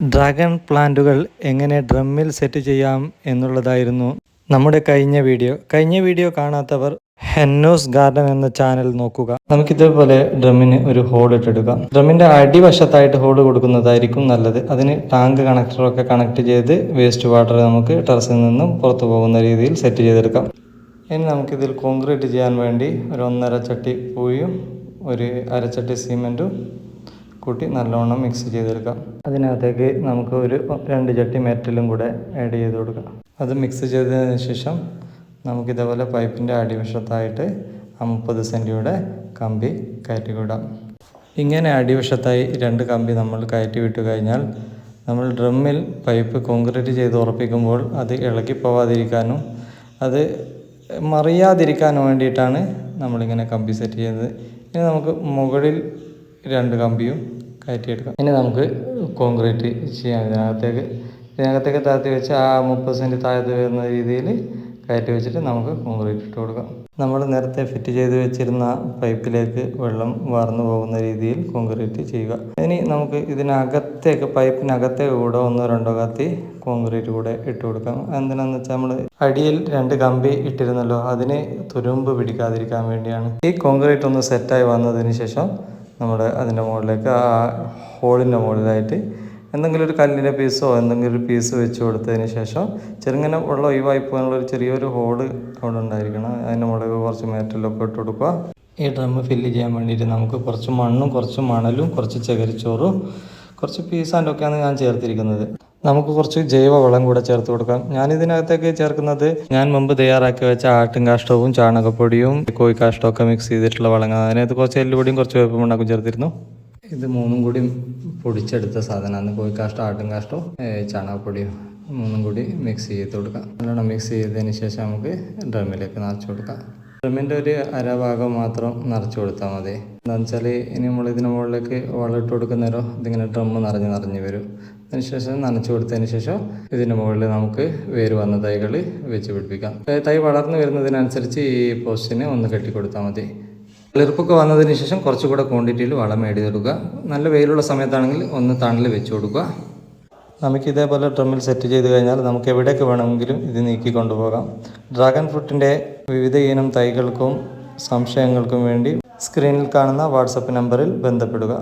Dragon പ്ലാന്റുകൾ എങ്ങനെ ഡ്രമ്മിൽ set ചെയ്യാം എന്നുള്ളതായിരുന്നു നമ്മുടെ കഴിഞ്ഞ വീഡിയോ. കഴിഞ്ഞ വീഡിയോ കാണാത്തവർ ഹെന്നോസ് ഗാർഡൻ എന്ന ചാനൽ നോക്കുക. നമുക്ക് നമുക്കിതേപോലെ ഡ്രമ്മിന് ഒരു ഹോൾ ഇട്ടെടുക്കാം. ഡ്രമ്മിന്റെ അടിവശത്തായിട്ട് ഹോൾ കൊടുക്കുന്നതായിരിക്കും നല്ലത്. അതിന് ടാങ്ക് കണക്ടറൊക്കെ കണക്ട് ചെയ്ത് വേസ്റ്റ് വാട്ടർ നമുക്ക് ടെറസിൽ നിന്നും പുറത്തു പോകുന്ന രീതിയിൽ സെറ്റ് ചെയ്തെടുക്കാം. ഇനി നമുക്കിതിൽ കോൺക്രീറ്റ് ചെയ്യാൻ വേണ്ടി ഒരു ഒന്നര ചട്ടി പൂയും ഒരു അരച്ചട്ടി സിമെന്റും കൂട്ടി നല്ലോണം മിക്സ് ചെയ്തെടുക്കാം. അതിനകത്തേക്ക് നമുക്ക് ഒരു രണ്ട് ചട്ടി മെറ്റലും കൂടെ ആഡ് ചെയ്ത് കൊടുക്കാം. അത് മിക്സ് ചെയ്തതിന് ശേഷം നമുക്കിതേപോലെ പൈപ്പിന്റെ അടിവശത്തായിട്ട് ആ മുപ്പത് സെന്റിയുടെ കമ്പി കയറ്റി വിടാം ഇങ്ങനെ അടിവശത്തായി രണ്ട് കമ്പി നമ്മൾ കയറ്റി വിട്ടു കഴിഞ്ഞാൽ നമ്മൾ ഡ്രമ്മിൽ പൈപ്പ് കോൺക്രീറ്റ് ചെയ്ത് ഉറപ്പിക്കുമ്പോൾ അത് ഇളക്കി പോവാതിരിക്കാനും അത് മറിയാതിരിക്കാനും വേണ്ടിയിട്ടാണ് നമ്മളിങ്ങനെ കമ്പി സെറ്റ് ചെയ്യുന്നത്. ഇനി നമുക്ക് മുകളിൽ രണ്ട് കമ്പിയും കയറ്റിയെടുക്കാം. ഇനി നമുക്ക് കോൺക്രീറ്റ് ചെയ്യാം ഇതിനകത്തേക്ക്. ഇതിനകത്തേക്ക് താഴ്ത്തി വെച്ച് ആ മുപ്പത് സെന്റ് താഴ്ത്തി വരുന്ന രീതിയിൽ കയറ്റി വെച്ചിട്ട് നമുക്ക് കോൺക്രീറ്റ് ഇട്ട് കൊടുക്കാം. നമ്മൾ നേരത്തെ ഫിറ്റ് ചെയ്ത് വെച്ചിരുന്ന പൈപ്പിലേക്ക് വെള്ളം വാർന്നു പോകുന്ന രീതിയിൽ കോൺക്രീറ്റ് ചെയ്യുക. ഇനി നമുക്ക് ഇതിനകത്തേക്ക് പൈപ്പിനകത്തേക്ക് കൂടെ ഒന്നോ രണ്ടോ കത്തി കോൺക്രീറ്റ് കൂടെ ഇട്ട് കൊടുക്കാം. എന്തിനാന്ന് വെച്ചാൽ നമ്മൾ അടിയിൽ രണ്ട് കമ്പി ഇട്ടിരുന്നല്ലോ അതിന് തുരുമ്പ് പിടിക്കാതിരിക്കാൻ വേണ്ടിയാണ്. ഈ കോൺക്രീറ്റ് ഒന്ന് സെറ്റായി വന്നതിന് ശേഷം നമ്മുടെ അതിന്റെ മുകളിലേക്ക് ആ ഹോളിന്റെ മുകളിലായിട്ട് എന്തെങ്കിലും ഒരു കല്ലിന്റെ പീസോ എന്തെങ്കിലും ഒരു പീസ് വെച്ച് കൊടുത്തതിന് ശേഷം ചെറുങ്ങനെ വെള്ളം ഒഴിവായി പോകാനുള്ള ഒരു ചെറിയൊരു ഹോൾ അവിടെ ഉണ്ടായിരിക്കണം. അതിന്റെ മുകളിൽ കുറച്ച് മേറ്റലൊക്കെ ഇട്ട് കൊടുക്കുക. ഈ ഡ്രം ഫില്ല് ചെയ്യാൻ വേണ്ടിയിട്ട് നമുക്ക് കുറച്ച് മണ്ണും കുറച്ച് മണലും കുറച്ച് ചകരിച്ചോറും കുറച്ച് പീസാന്റെ ഒക്കെയാണ് ഞാൻ ചേർത്തിരിക്കുന്നത്. നമുക്ക് കുറച്ച് ജൈവ വളം കൂടെ ചേർത്ത് കൊടുക്കാം. ഞാൻ ഇതിനകത്തേക്ക് ചേർക്കുന്നത് ഞാൻ മുമ്പ് തയ്യാറാക്കി വെച്ച ആട്ടും കാഷ്ടവും ചാണകപ്പൊടിയും കോഴി കോഴിക്കാഷ്ടവും ഒക്കെ മിക്സ് ചെയ്തിട്ടുള്ള വളങ്ങൾ അതിനകത്ത് കുറച്ച് എല്ലുപൊടിയും കുറച്ച് വേപ്പുമണ്ണൊക്കെ ചേർത്തിരുന്നു. ഇത് മൂന്നും കൂടി പൊടിച്ചെടുത്ത സാധനമാണ്. കോഴിക്കാഷ്ടം ആട്ടും കാഷ്ടവും ചാണകപ്പൊടിയും മൂന്നും കൂടി മിക്സ് ചെയ്ത് കൊടുക്കാം. നല്ലോണം മിക്സ് ചെയ്തതിന് ശേഷം നമുക്ക് ഡ്രമ്മിലേക്ക് നിറച്ച് കൊടുക്കാം. ഡ്രമ്മിന്റെ ഒരു അരഭാഗം മാത്രം നിറച്ച് കൊടുത്താൽ മതി. എന്താണെന്ന് വെച്ചാൽ ഇനി നമ്മൾ ഇതിന് മുകളിലേക്ക് വളമിട്ട് കൊടുക്കുന്നേരോ ഇതിങ്ങനെ ഡ്രമ്മ് നിറഞ്ഞ് നിറഞ്ഞ് വരും. അതിനുശേഷം നനച്ചു കൊടുത്തതിന് ശേഷം ഇതിന് മുകളിൽ നമുക്ക് വേര് വന്ന തൈകൾ വെച്ച് പിടിപ്പിക്കാം. തൈ വളർന്നു വരുന്നതിനനുസരിച്ച് ഈ പോസ്റ്റിനെ ഒന്ന് കെട്ടി കൊടുത്താൽ മതി. വെളുപ്പൊക്കെ വന്നതിന് ശേഷം കുറച്ചുകൂടെ ക്വാണ്ടിറ്റിയിൽ വളം മേടി കൊടുക്കുക നല്ല വെയിലുള്ള സമയത്താണെങ്കിൽ ഒന്ന് തണൽ വെച്ച് കൊടുക്കുക. നമുക്ക് ഇതേപോലെ ഡ്രമ്മിൽ സെറ്റ് ചെയ്ത് കഴിഞ്ഞാൽ നമുക്ക് എവിടെയൊക്കെ വേണമെങ്കിലും ഇത് നീക്കി കൊണ്ടുപോകാം. ഡ്രാഗൺ ഫ്രൂട്ടിന്റെ വിവിധ ഇനം തൈകൾക്കും സംശയങ്ങൾക്കും വേണ്ടി സ്ക്രീനിൽ കാണുന്ന വാട്സപ്പ് നമ്പറിൽ ബന്ധപ്പെടുക.